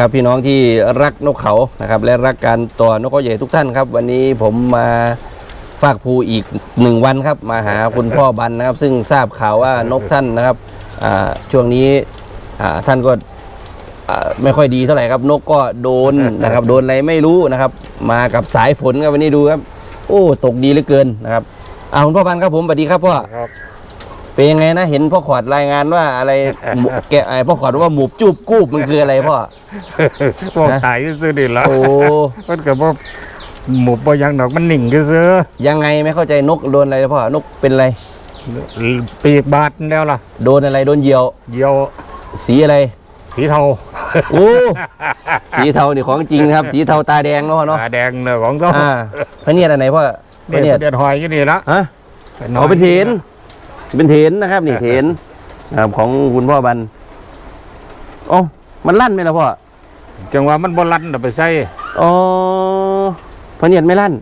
ครับพี่น้องที่รักนกเขานะครับและรักการต่อนกเขาใหญ่ทุกท่านครับ วันนี้ผมมาฝากภูอีกหนึ่งวันครับ มาหาคุณพ่อบันนะครับ ซึ่งทราบข่าวว่านกท่านนะครับช่วงนี้ท่านก็ไม่ค่อยดีเท่าไหร่ครับนกก็โดนนะครับ โดนอะไรไม่รู้นะครับ มากับสายฝนครับวันนี้ดูครับ โอ้ตกดีเหลือเกินนะครับเอาคุณพ่อบันครับผมสวัสดีครับพ่อครับ เป็นยังไงนะเห็นพ่อขอดรายงานว่าอะไรหมูแกไอพ่อขอดว่าหมูจูบกูบมันคืออะไรพ่อ บอกตายซื้อดิละโอ้ มันก็บ่หมูบ่ยังดอกมันหนิ่งก็ซื้อยังไงไม่เข้าใจนกโดนอะไรพ่อนกเป็นอะไร ปีกบาดแล้วล่ะ โดนอะไรโดนเหยี่ยว เหยี่ยวสีอะไร สีเทาโอ้สีเทานี่ของจริงนะครับ สีเทาตาแดงเนาะพ่อเนาะตาแดงเนื้อของเขาอ่าพระเนียดอันไหนพ่อพเนี่ระเนียยดเดือดหอยอยู่นี่ละฮะเอาเป็นเถน เป็นเถนนะครับนี่เถนนะครับของคุณพ่อบันอ๋อมันลั่นไหมล่ะพ่อจังว่ามันบ่ลั่นเดี๋ยวไปใส่อ๋อพระเนียดไม่ลั่น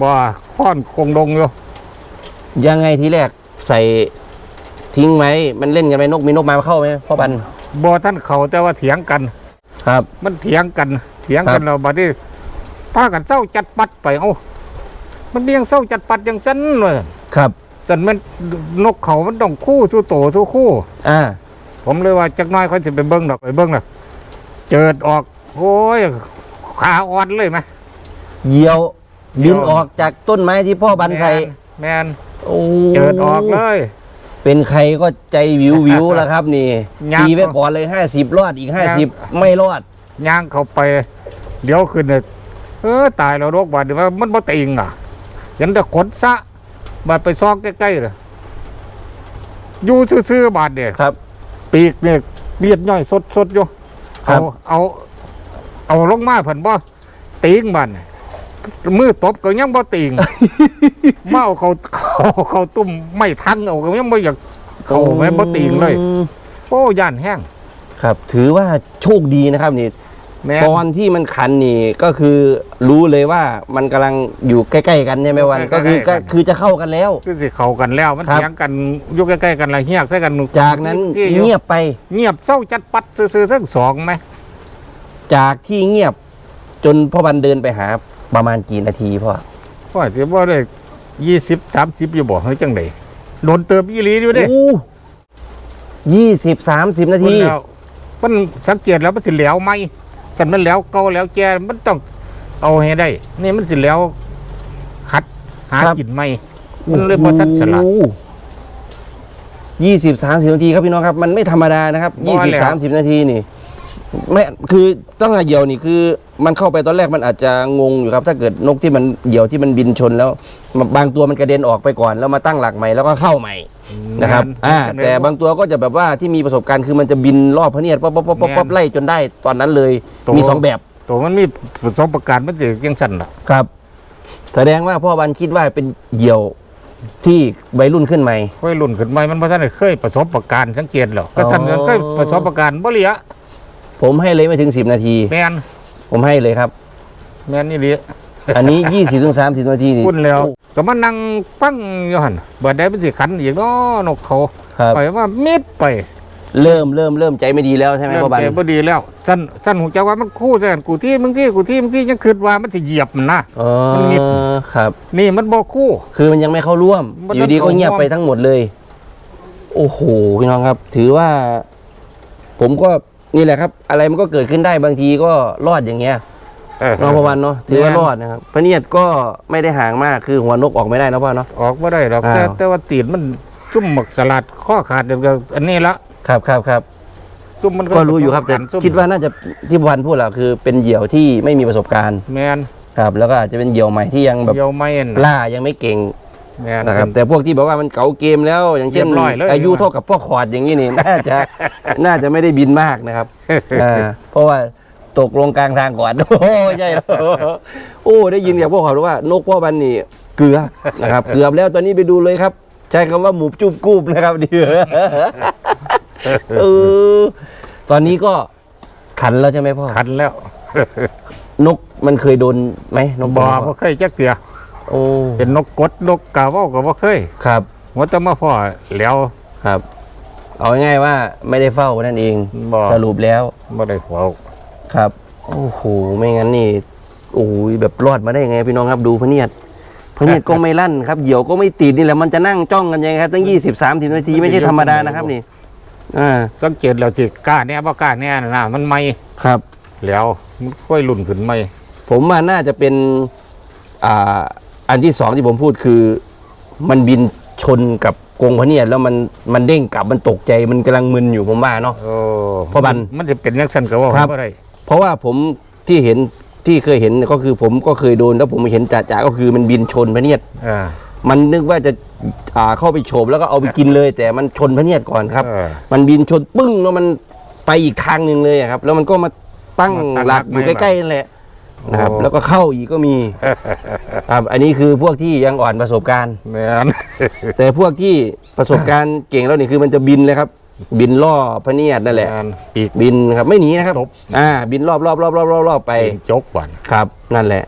บ่ค้อนคงดงอยู่ยังไงทีแรกใส่ทิ้งไหมมันเล่นกันไหมนกมีนกมาเข้าไหมพ่อบันบ่ท่านเขาแต่ว่าเถียงกัน ครับ มันเถียงกัน เถียงกันครับแล้วบัดนี้พากันเศร้าจัดปัดไปเอ้ามันเลี้ยงเศร้าจัดปัดอย่างซั่นเลยครับ แต่มันนกเขามันต้องคู่สู้โตสู้คู่ อ่า ผมเลยว่าจักหน้อยเขาจะไปเบิ้งดอกไปเบิ้งดอกเจิดออก โอ้ยขาอ่อนเลยไหมเหยี่ยวเหยี่บิยวนออกจากต้นไม้ที่พ่อบันใส่แมนโอ้เจิดออกเลย เป็นใครก็ใจวิววิวแล้วครับ นี่ยักษ์ตีไว้ก่อนเลยห้าสิบรอดอีกห้าสิบไม่รอด ย่างเข้าไปเดี๋ยวขึ้นเนี่ยเออตายแล้วโรคบาดเดี๋ยวมันบ่ติงอะยันแต่ขนซะ บาดไปซอกใกล้ๆเลยอยู่ซื่อๆบาดเนี่ยครับ ปีกเนี่ยเบียดย่อยสดๆอยู่ครัเอาบ เอา เอาลงมาเพิ่นบ่ติงบัดน่ะมือตบก็ยังบ่ติงมาเอาเขาเขาเขาตุ้มไม่ทังเอาก็ยังบ่อยากเขาแม่นบ่ติงเลยอืมโอ้ย่านแห้งครับ ถือว่าโชคดีนะครับนี่ แม่น ตอนที่มันคันนี่ก็คือรู้เลยว่ามันกำลังอยู่ใกล้ๆกันใช่ไหมวันก็คือก็คือจะเข้ากันแล้ว คือสิเข้ากันแล้วมันครับ เถียงกันอยู่ใกล้ๆกันละเฮียกใส่กันจากนั้นที่อเงียบไปเงียบเศร้าจัดปัดซื่อๆทั้งสองไหมจากที่เงียบจนพ่อบันเดินไปหาประมาณกี่นาทีพ่อว่าสิบ่ได้20 30อยู่บ่เฮ้ยจังได๋โดนเติบอีหลีอยู่เด้ยี่สิบสามสิบนาที คนแล้วมันสังเกตแล้วมันสิแหล้วไหม สันมันแหล้วเก่าแล้วแกมันต้องเอาให้ได้ นี่มันสิแหล้วหัดหาครับ กินไหมมันเลยบ่ทันสลัด ยี่สิบสามสิบนาทีครับพี่น้องครับ มันไม่ธรรมดานะครับบ่ยี่สิบแล้ว สามสิบนาทีนี่ไม่คือต้องเหยี่ยวนี่คือ มันเข้าไปตอนแรกมันอาจจะงงอยู่ครับ ถ้าเกิดนกที่มันเหยี่ยวที่มันบินชนแล้วบางตัวมันกระเด็นออกไปก่อน แล้วมาตั้งหลักใหม่แล้วก็เข้าใหม่ นะครับอ่าแต่บางตัวก็จะแบบว่าที่มีประสบการณ์คือมันจะบินรอบพระเนียดป๊อปป๊อปป๊อปป๊อปป๊อปไล่จนได้ตอนนั้นเลยมีสองแบบ ตัวมันมีประสบการณ์มันสิยังสั่นล่ะครับ แสดงว่าพ่อบันคิดว่าเป็นเหยี่ยวที่วัยรุ่นขึ้นใหม่วัยรุ่นขึ้นใหม่มันบ่ทันได้เคยประสบการณ์สังเกตหรอกก็สั่นอ๋อเคยประสบการณ์บ่เหลียผมให้เลยไม่ถึง10นาทีแม่นผมให้เลยครับแม่นนี่เหลีย อันนี้20ถึง30นาทีนี่ พุ่นแล้ว ก็มานั่งปั้งอยู่หั่นบ่ได้มันสิขันอีกเนาะนกเขาครับ ไปว่ามิดไปเริ่มเริ่มเริ่มใจไม่ดีแล้วใช่ไหมเริ่มพ่อบัน ใจบ่ดีแล้ว สั้นสั้นหูจักว่ามันคู่ใช่กันกูที่มึงที่กูที่มึงที่ยังคิดว่ามันสิเหยียบมันนะ อ๋อ มันมิดครับ นี่มันบ่คู่ คือมันยังไม่เข้าร่วม มันอยู่ดีก็เข้าร่วมเงียบไปทั้งหมดเลย โอ้โห พี่น้องครับ ถือว่า ผมก็นี่แหละครับ อะไรมันก็เกิดขึ้นได้บางทีก็รอดอย่างเงี้ยเออ น้องพ่อบันเนาะถือว่าแม่นรอดนะครับพระเนียดก็ไม่ได้ห่างมากคือหัวนกออกไม่ได้นะพ่อเนาะออกบ่ได้หรอกอ้าวแต่แต่ว่าตีนมันซุ่มหมึกสลัดข้อขาดเดี๋ยวก็อันนี้ละครับครับครับซุ่มมันก็รู้อยู่ครับแต่ซุ่มคิดว่าน่าจะที่พันพูดแหละคือเป็นเหยี่ยวที่ไม่มีประสบการณ์แมนครับ แล้วก็อาจจะเป็นเหยี่ยวใหม่ที่ยังแบบเดียวไม่เอ็นล่ายังไม่เก่งแมนนะครับแต่พวกที่บอกว่ามันเก๋าเกมแล้วอย่างเช่นเรียบร้อยเลยอายุเท่ากับพ่อขอดอย่างนี้นี่น่าจะน่าจะไม่ได้บินมากนะครับอ่าเพราะว่า ตกลงกลางทางก่อน โอ้ใช่แล้วโอ้ ได้ยินจากพวกเขาว่านกพ่อบันนี่เกือบนะครับ เกือบแล้วตอนนี้ไปดูเลยครับ ใช้คำว่าหมูจุบกูบนะครับเดือเออตอนนี้ก็ขันแล้วใช่ไหมพ่อขันแล้ว นกมันเคยโดนไหมนกบ่พ่อบ่เคยจักเถื่อโอ้เป็นนกกดนกกาเว้าก็บ่เคยครับหัวแต่มาพ่อแล้วครับ เอาง่ายๆว่าไม่ได้เฝ้านั่นเอง บ่ สรุปแล้วบ่ได้เฝ้า ครับ โอ้โห ไม่งั้นนี่ โอ้ยแบบรอดมาได้ยังไงพี่น้องครับดูพะเนียดพะเนียดก็ไม่ลั่นครับ เหยี่ยวก็ไม่ติดนี่แหละมันจะนั่งจ้องกันยังไงครับตั้งยี่สิบสามสิบนาทีไม่ใช่ธรรมดานะครับนี่อ่าสังเกตแล้วสิกล้าแน่บ่กล้าแน่นะมันไม่ครับ แล้วมันค่อยหลุ่นขึ้นไม่ผมว่าน่าจะเป็นอ่าอันที่สองที่ผมพูดคือ มันบินชนกับกรงพะเนียดแล้วมันมันเด้งกลับมันตกใจมันกำลังมึนอยู่ผมว่าเนาะโอ้พ่อบันมันจะเป็นยังสั่นก็ว่าครับบ่ได้ เพราะว่าผมที่เห็นที่เคยเห็นก็คือผมก็เคยโดนแล้วผมเห็นจ่าๆก็คือมันบินชนพะเนียดอ่า มันนึกว่าจะอ่าเข้าไปโฉบแล้วก็เอาไปกินเลย แต่มันชนพะเนียดก่อนครับ เออมันบินชนปึ้งแล้วมันไปอีกทางหนึ่งเลยอะครับ แล้วมันก็มาตั้งมาตั้งหลักอยู่หลักใกล้ๆนั่นแหละนะครับ โอ้ แล้วก็เข้าอีกก็มีครับอันนี้คือพวกที่ยังอ่อนประสบการณ์ แม่นแต่พวกที่ประสบการณ์เก่งแล้วนี่คือมันจะบินเลยครับ บินล่อพะเนียดนั่นแหละม่นปีก บินครับไม่หนีนะครับจบอ่า บินรอบรอบรอบรอบรอบรอบไป เป็นจกบันครับ นั่นแหละ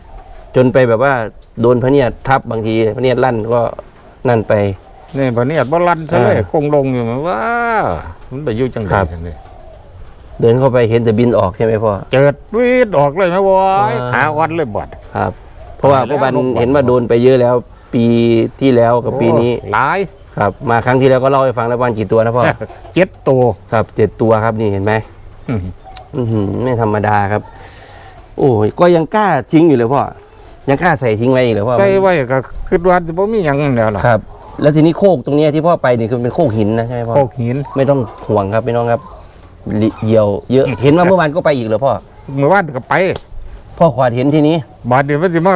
จนไปแบบว่าโดนพะเนียดทับบางทีพะเนียดลั่นก็นั่นไป นี่พอเนี่ยบ่ลันซะเลยอ่าคงลงอยู่มันว่ามันไปอยู่จังไดครับจังเลยเดินเข้าไปเห็นแต่บินออกใช่ไหมพ่อ เจิดวีดออกเลยไหมวะอ่า ขาอ่อนเลยบอด ครับ เพราะว่าตายแล้วพ่อบันลงก่อนเห็นว่าโดนไปเยอะแล้ว ปีที่แล้วกับปีนี้ โอ้หลาย ครับมาครั้งที่แล้วก็เล่าให้ฟังแล้ววันกี่ตัวนะพ่อ เจ็ดตัวครับเจ็ดตัวครับนี่เห็นไหมอืมอื้อหือไม่ธรรมดาครับ โอ้ยก็ยังกล้าทิ้งอยู่เลยพ่อยังกล้าใส่ทิ้งไว้อีกเลยพ่อใส่ไว้ก็คิดว่าจะบ่มีหยังแล้วล่ะครับ แล้วทีนี้โคกตรงเนี้ยที่พ่อไปนี่คือเป็นโคกหินนะใช่ไหมพ่อโคกหินไม่ต้องห่วงครับพี่น้องครับลิเหยี่ยวเยอะเห็นว่าเมื่อวานก็ไปอีกเหรอพ่อเมื่อวานก็ไปพ่อขวาดเห็นทีนี้บาดเดี๋ยวมันสิมา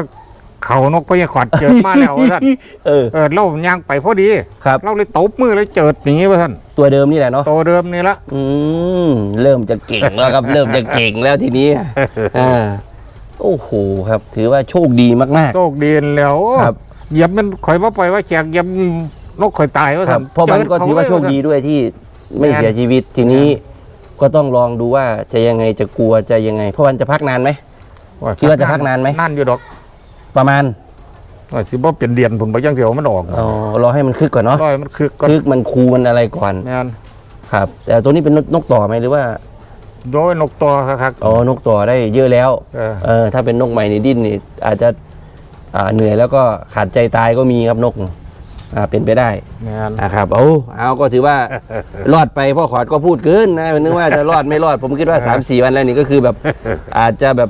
เขานกพญาขอดเจิดมาแล้วว่าท่านเออเออเราย่างไปพอดีครับเราเลยตบมือเลยเจิดอย่างนี้ว่าท่านตัวเดิมนี่แหละเนาะโตเดิมนี่ละอืมเริ่มจะเก่งแล้วครับ เริ่มจะเก่งแล้วทีนี้อ่าโอ้โหครับ ถือว่าโชคดีมากโชคดีแล้วครับเหยียบมันข่อยมาปล่อยว่าแขกเหยียบนกข่อยตายว่าๆครัท่าบนพ่อบันเจิก็ถือว่าโชคดีด้วยที่ไม่แม่นเสียชีวิตทีนี้ก็ต้องลองดูว่าจะยังไงจะกลัวจะยังไงพ่อบันจะพักนานไหมคิดว่าจะพักนานไหมนานอยู่ดอก ประมาณว่าสิบ่เป็นเดือนผมบ่ยังสิเอามันออกอ๋อรอให้มันคึกก่อนเนาะร้อยมันคือก็คึกมันคูมันอะไรก่อนแม่นครับ แต่ตัวนี้เป็นนกนกต่อไหมหรือว่าโดยนกตัวครับอ๋อนกต่อได้เยอะแล้วเออเออถ้าเป็นนกใหม่นี่ดิ้นนี่อาจจะอ่าเหนื่อยแล้วก็ขาดใจตายก็มีครับนกอ่าเป็นไปได้แม่นนะครับเอาเอาก็ถือว่ารอดไปพ่อขอดก็พูดเกินนะนึกว่าจะรอดไม่รอดผมคิดว่า3 4วันแล้วนี่ก็คือแบบอาจจะแบบ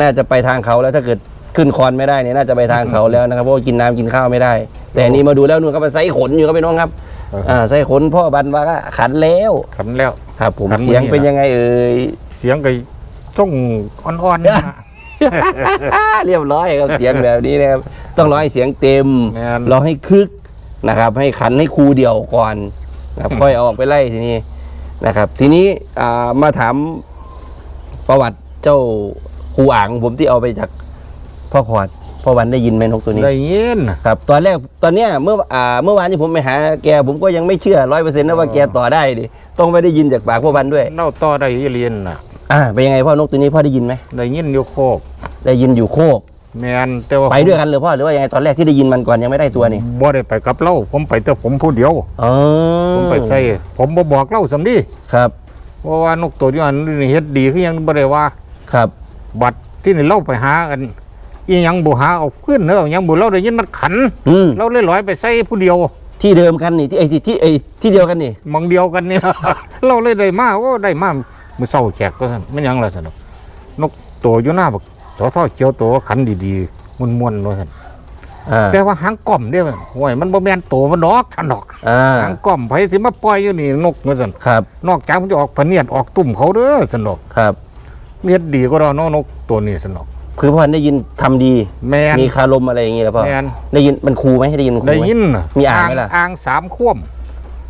น่าจะไปทางเขาแล้วถ้าเกิด ขึ้นคอนไม่ได้เนี่ยน่าจะไปทางเขาแล้วนะครับเพราะว่ากินน้ำกินข้าวไม่ได้ แต่อันนี้มาดูแล้วนู่นก็ไปไซขนอยู่ครับพี่น้องครับอ่าไซขนพ่อบันว่าก็ขันแล้วขันแล้ว ครับผมขันมือเสียงนี่เป็นนะยังไงเอ่ย เสียงก็จ้องอ่อนๆนะเรียบร้อยครับเสียงแบบนี้นะครับต้องรอให้เสียงเต็มแม่นรอให้คึกนะครับ ให้ขันให้ครูเดียวก่อนนะครับค่อยเอาออกไปไล่ทีนี้นะครับ ทีนี้อ่ามาถามประวัติเจ้าครูอ่างผมที่เอาไปจาก พ่อขอดพ่อวันได้ยินไหมนกตัวนี้ได้ยินครับตอนแรกตอนเนี้ยเมื่ออ่าเมื่อวานที่ผมไปหาแกผมก็ยังไม่เชื่อร้อยเปอร์เซ็นต์นะว่าแกต่อได้ดิต้องไปได้ยินจากปากพ่อวันด้วยเล่าต่อได้อีเรียนน่ะอ่าเป็นยังไงพ่อนกตัวนี้พ่อได้ยินไหมได้ยินอยู่โคก ได้ยินอยู่โคกแม่นแต่ว่าไปด้วยกันเลยพ่อหรือว่ายังไงตอนแรกที่ได้ยินมันก่อนยังไม่ได้ตัวนี่บ่ได้ไปกับเล่าผมไปแต่ผมผู้เดียวอ๋อผมไปใส่ผมบ่บอกเล่าสำดีครับเพราะว่านกตัวนี้อันนี้เฮ็ดดีคือหยังบ่ได้ว่า ครับ บัตรที่นี่เล่าไปหากัน อีหยังบ่หาเอาขึ้นเนอะหยังบ่เล่าได้ยินมันขันอืมเราเลยลอยไปใส่ผู้เดียวที่เดิมกันนี่ที่ไอ้ที่ที่ไอ้ที่เดียวกันนี่มองเดียวกันนี่ เราเลยได้มาโอ้ได้มามื้อเช้าแขกก็ซั่นมันหยังล่ะซั่นดอกนกตัวอยู่หน้าบักสอทอเขียวตัวขันดีๆม่วนๆว่าซั่นอ่าแต่ว่าหางก้อมเด้อห่วยมันบ่แม่นตัวมันดอกซั่นดอกอ่าหางก้อมไผสิมาปล่อยอยู่นี่นกว่าซั่นครับนอกจากมันจะออกพะเนียดออกตุ่มเขาเด้อซั่นดอกครับเมียดดีกว่าเราเนาะนกตัวนี้ซั่นดอก คือพ่อได้ยินทำดีแม่นมีคารมอะไรอย่างงี้แล้วพ่อแม่น ได้ยินมันครูไหมได้ยินมันครูได้ไหม ยินมีอ่างไหมล่ะ อ่างสามข่วม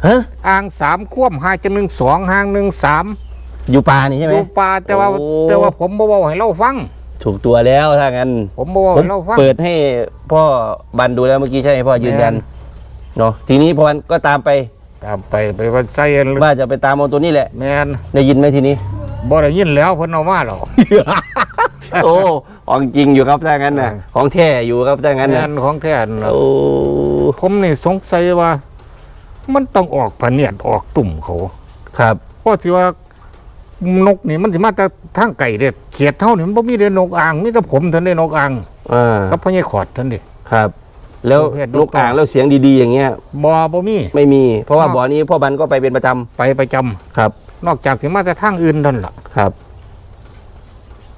ฮะอ่างสามข่วมหาจะหนึ่งสองหางหนึ่งสามอยู่ป่านี่ใช่ไหม ดูปลาแต่ว่าโอ้ แต่ว่าผมบ่เว้าให้เราฟัง ถูกตัวแล้วถ้างั้นผมบ่เว้าผมให้เราฟัง เปิดให้พ่อบันดูแล้วเมื่อกี้ใช่ไหมพ่อยืนยันแม่ เนาะทีนี้พ่อบันก็ตามไปตามไปไปว่าใส่ว่าจะไปตามเอาตัวนี้แหละ แมนได้ยินไหมทีนี้ บ่ได้ยินแล้วเพิ่นเอามาหรอก โอ้ของจริงอยู่ครับถ้างั้นนะของแท้อยู่ครับถ้างั้นแมนะนของแท้นั่นล่ะโอ้ผมนี่สงสัยว่า มันต้องออกพะเนียดออกตุ่มเขาครับเพราะที่ว่านกนี่มันสิมาแต่ทางไก่เด้เขียดเท่านี่มันบ่มีเด้นกอ่างมีแต่ผมเท่านั้นเด้นกอ่างอ่ากับพญาขอดเท่านั้นเด้ครับ แล้วประเภทนนกกอ่างแล้วเสียงดีๆอย่างเงี้ยบ่บ่มีไม่มี เพราะว่าอ้าวบ่อนี้พ่อบันก็ไปเป็นประจำไปประจำครับ นอกจากสิมาแต่ทางอื่นนั่นล่ะครับ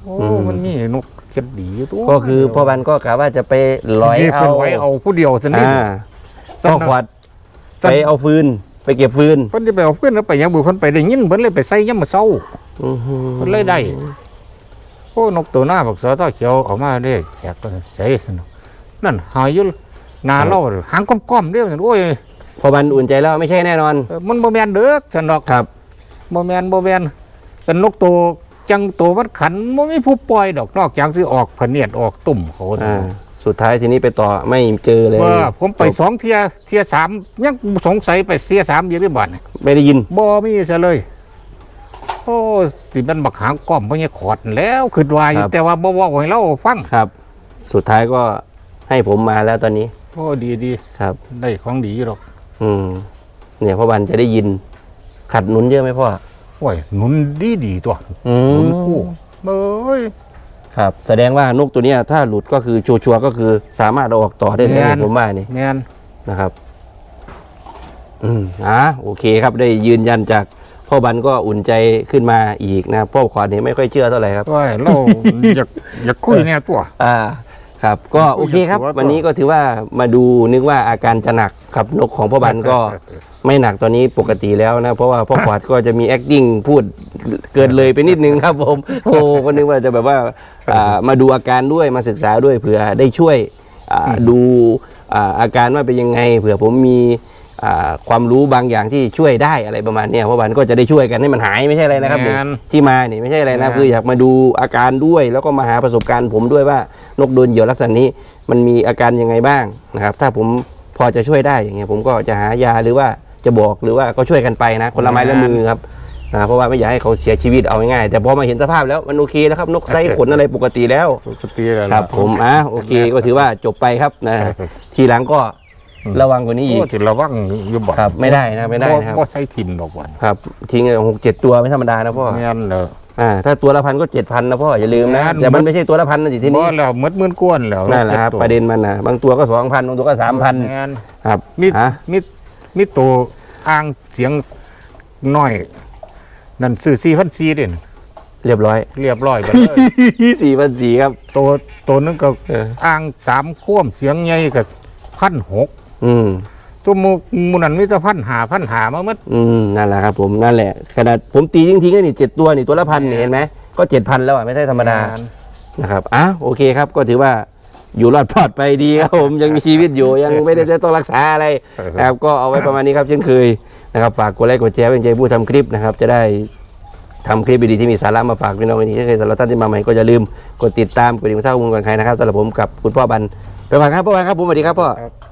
โอ้อืมมันมีนกเขียดดีอยู่ตัวก็คือพ่อบันก็กะว่าจะไปลอยที่เอาเพิ่นไว้เอาผู้เดียวซั่นนี่อ่าซั่นพ่อน่ะขวัดซั่นไปเอาฟืนไปเก็บฟืนเพิ่นจะไปเอาเพื่อนแล้วไปยังบุเพิ่นไปได้ยินเพิ่นเลยไปใส่ยามมื้อเช้าอื้อหือเพิ่นเลยได้โอ้นกตัวหน้าบักเสือตาเขียวเออกมาเด้แขกก็ใส่สนุกนั่นหายอยู่หน้าเราหางก้อมๆเด้อโอ้ยพ่อบันอุ่นใจแล้วไม่ใช่แน่นอนเออมันบ่แม่นเด้อซั่นดอกครับบ่แม่นบ่แม่นซั่นนกตัว จังตัวมันขันบ่มีผู้ปล่อยดอกนอกจากสิออกพะเนียดออกตุ่มเขาซั่นอ่าสุดท้ายทีนี้ไปต่อไม่เจอเลยว่าผมไปสองเที่ยเที่ยสามยังสงสัยไปเที่ยสามอยู่ด้วยบ่เนี่ยไม่ได้ยินบ่มีซะเลย โอ้สิมันบักหางก้อมบ่ยังขอดแล้วคือวายครับแต่ว่าบ่เว้าให้เราฟังครับ สุดท้ายก็ให้ผมมาแล้วตอนนี้โอ้ดีดีครับ ได้ของดีอยู่หรอก อืม เนี่ยพ่อบันจะได้ยิน ขัดหนุนเยอะไหมพ่อ โอ้ยหนุนดีดีตัวอืหนุนมคู่เอ้ยครับ แสดงว่านกตัวเนี้ยถ้าหลุดก็คือชัวร์ๆก็คือสามารถเอาออกต่อได้เลยแม่นผมว่านี่ แม่นนะครับ อืมอ่าโอเคครับได้ยืนยันจากพ่อบันก็อุ่นใจขึ้นมาอีกนะครับพ่อขวานเนี่ยไม่ค่อยเชื่อเท่าไหร่ครับ โอ้ยเรา อยากอยากคุยเนี่ยตัว อ่า ครับ ก็โอเคครับอยากรู้ว่าวันนี้ก็ถือว่ามาดูนึกว่าอาการจะหนักครับนกของพ่อบันก็ ไม่หนักตอนนี้ปกติแล้วนะ เพราะว่าพ่อขวาดก็จะมี acting พูดเกินเลยไปนิดนึงครับผม โอ้ก็นึกว่าจะแบบว่าอ่ามาดูอาการด้วยมาศึกษาด้วยเผื่อได้ช่วยอ่าดูอ่าอาการว่าเป็นยังไง เผื่อผมมีอ่าความรู้บางอย่างที่ช่วยได้อะไรประมาณเนี้ยพ่อบันก็จะได้ช่วยกันให้มันหายไม่ใช่อะไรนะครับแม่นที่มาเนี่ยไม่ใช่อะไรนะแม่นคืออยากมาดูอาการด้วย แล้วก็มาหาประสบการณ์ผมด้วยว่านกโดนเหยี่ยวลักษณะนี้มันมีอาการยังไงบ้างนะครับ ถ้าผมพอจะช่วยได้อย่างเงี้ยผมก็จะหายาหรือว่า จะบอกหรือว่าก็ช่วยกันไปนะ คนละไม้ละมือครับนะเพราะว่าไม่อยากให้เขาเสียชีวิตเอาง่ายๆแต่พอมาเห็นสภาพแล้วมันโอเคแล้วครับ นกไซส์ขนอะไรปกติแล้ว ปกติแล้วครับ ผมอะโอเคก็ถือว่าจบไปครับนะ ทีหลังก็ระวังกว่านี้อีกโอ้จิระวังอยู่บ่ครับไม่ได้นะไม่ได้นะครับบ่ใส่ถิ่มดอกวันครับทิ้งหกเจ็ดตัวไม่ธรรมดานะพ่อแม่นเด้ออ่าถ้าตัวละพันก็เจ็ดพันนะพ่ออย่าลืมนะแม่นแต่มันไม่ใช่ตัวละพันนะสิที่บ่นี่แล้วหมดหมื่นกวนแล้วนั่นแหละครับจ็ตัวประเด็นมันนะบางตัวก็สองพันบางตัวก็สามพันแม่นครับมีฮะมี มีตัวอ่างเสียงน้อย นั่นซื้อสี่พันสี่เด่นเรียบร้อย เรียบร้อยไปเลยสี่พันสี่ครับ ตัวตัวนึงก็เอออ่างสามข่วมเสียงใหญ่กับพันหกอืมตัวหมูหมูนันมีแต่พันหาพันหามาหมดอืมนั่นแหละครับผมนั่นแหละขนาดผมตีจริงๆก็นี่เจ็ดตัวนี่ตัวละพันนี่เห็นไหมก็เจ็ดพันแล้วอะไม่ใช่ธรรมดานะครับอะโอเคครับก็ถือว่า อยู่รอดปลอดไปดีครับผมยังมีชีวิตอยู่ยังไม่ได้จะต้องรักษาอะไรนะครับก็เอาไว้ประมาณนี้ครับเช่นเคยนะครับฝากกดไลค์กดแชร์เป็นใจผู้ทำคลิปนะครับ จะได้ทำคลิปดีๆที่มีสาระมาฝากพี่น้องกันทีเช่นเคยสำหรับท่านที่มาใหม่ก็อย่าลืมกดติดตามกดดิ่งเศร้ามุงกันใครนะครับสำหรับผมกับคุณพ่อบันไปก่อนครับพ่อบันครับผมสวัสดีครับพ่อครับ